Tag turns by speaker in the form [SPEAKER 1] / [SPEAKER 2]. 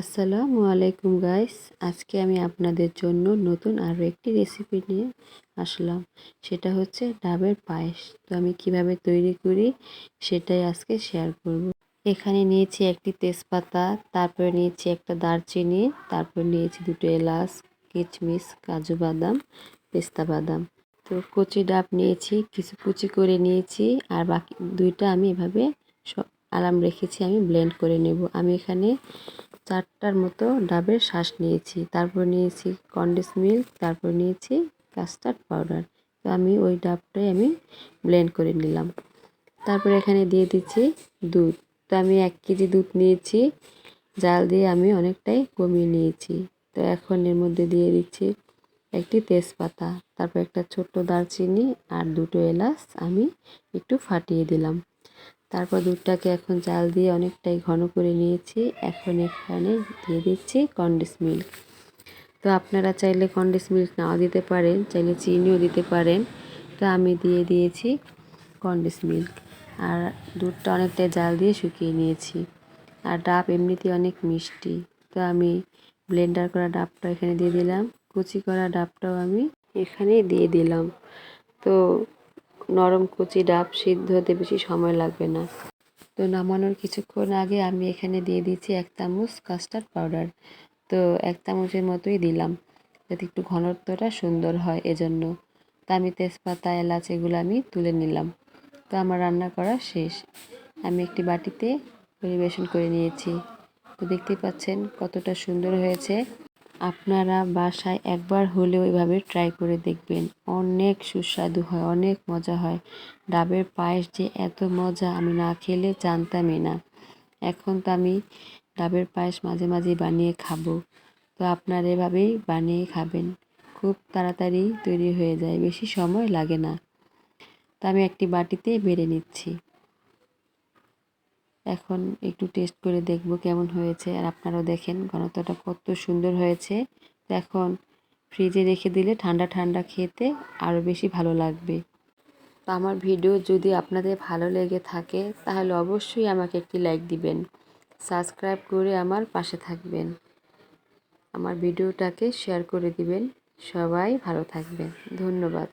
[SPEAKER 1] আসসালামু আলাইকুম গাইস। আজকে আমি আপনাদের জন্য নতুন আরও একটি রেসিপি নিয়ে আসলাম। সেটা হচ্ছে ডাবের পায়েস। তো আমি কীভাবে তৈরি করি সেটাই আজকে শেয়ার করব। এখানে নিয়েছি একটি তেজপাতা, তারপরে নিয়েছি একটা দারচিনি, তারপর নিয়েছি দুটো এলাচ, কিচমিচ, কাজু বাদাম, পেস্তা বাদাম। তো কচি ডাব নিয়েছি, কিছু কুচি করে নিয়েছি, আর বাকি দুইটা আমি এভাবে সব আলাম রেখেছি, আমি ব্লেন্ড করে নেব। আমি এখানে চারটার মতো ডাবের শ্বাস নিয়েছি। তারপর নিয়েছি কন্ডেন্স মিল্ক, তারপর নিয়েছি কাস্টার্ড পাউডার। তো আমি ওই ডাবটাই আমি ব্লেন্ড করে নিলাম। তারপর এখানে দিয়ে দিচ্ছি দুধ। তো আমি এক কেজি দুধ নিয়েছি। জাল দিয়ে আমি অনেকটাই কমিয়ে নিয়েছি। তো এখন এর মধ্যে দিয়ে দিচ্ছি একটি তেজপাতা। তারপর একটা ছোট্ট দারচিনি আর দুটো এলাচ আমি একটু ফাটিয়ে দিলাম। তারপর দুধটাকে এখন জাল দিয়ে অনেকটাই ঘন করে নিয়েছি। এখন এখানে দিয়ে দিচ্ছি কন্ডেন্স মিল্ক তো আপনারা চাইলে কন্ডেন্স মিল্ক নাও দিতে পারেন, চাইলে চিনিও দিতে পারেন। তো আমি দিয়ে দিয়েছি কন্ডেন্স মিল্ক আর দুধটা অনেকটাই জাল দিয়ে শুকিয়ে নিয়েছি। আর ডাব এমনিতে অনেক মিষ্টি। তো আমি ব্লেন্ডার করা ডাবটা এখানে দিয়ে দিলাম। কুচি করা ডাবটাও আমি এখানে দিয়ে দিলাম। তো নরম কুচি, ডাব সিদ্ধ হতে বেশি সময় লাগবে না। তো নামানোর কিছুক্ষণ আগে আমি এখানে দিয়ে দিচ্ছি এক চামচ কাস্টার্ড পাউডার তো এক চামচের মতোই দিলাম, যাতে একটু ঘনত্বটা সুন্দর হয় এজন্য। তা আমি তেজপাতা, এলাচ এগুলো আমি তুলে নিলাম। তো আমার রান্না করা শেষ। আমি একটি বাটিতে পরিবেশন করে নিয়েছি। তো দেখতেই পাচ্ছেন কতটা সুন্দর হয়েছে। আপনারা বাসায় একবার হলেও এভাবে ট্রাই করে দেখবেন। অনেক সুস্বাদু হয়, অনেক মজা হয়। ডাবের পায়েস যে এত মজা আমি না খেলে জানতামই না। এখন তো আমি ডাবের পায়েস মাঝে মাঝে বানিয়ে খাব। তো আপনারা এভাবেই বানিয়ে খাবেন। খুব তাড়াতাড়ি তৈরি হয়ে যায়, বেশি সময় লাগে না। তো আমি একটি বাটিতে বেড়ে নিচ্ছি। এখন একটু টেস্ট করে দেখব কেমন হয়েছে। আর আপনারাও দেখেন ঘনত্বটা কত সুন্দর হয়েছে। এখন ফ্রিজে রেখে দিলে ঠান্ডা ঠান্ডা খেতে আরও বেশি ভালো লাগবে। তো আমার ভিডিও যদি আপনাদের ভালো লেগে থাকে, তাহলে অবশ্যই আমাকে একটি লাইক দিবেন। সাবস্ক্রাইব করে আমার পাশে থাকবেন। আমার ভিডিওটাকে শেয়ার করে দিবেন। সবাই ভালো থাকবেন। ধন্যবাদ।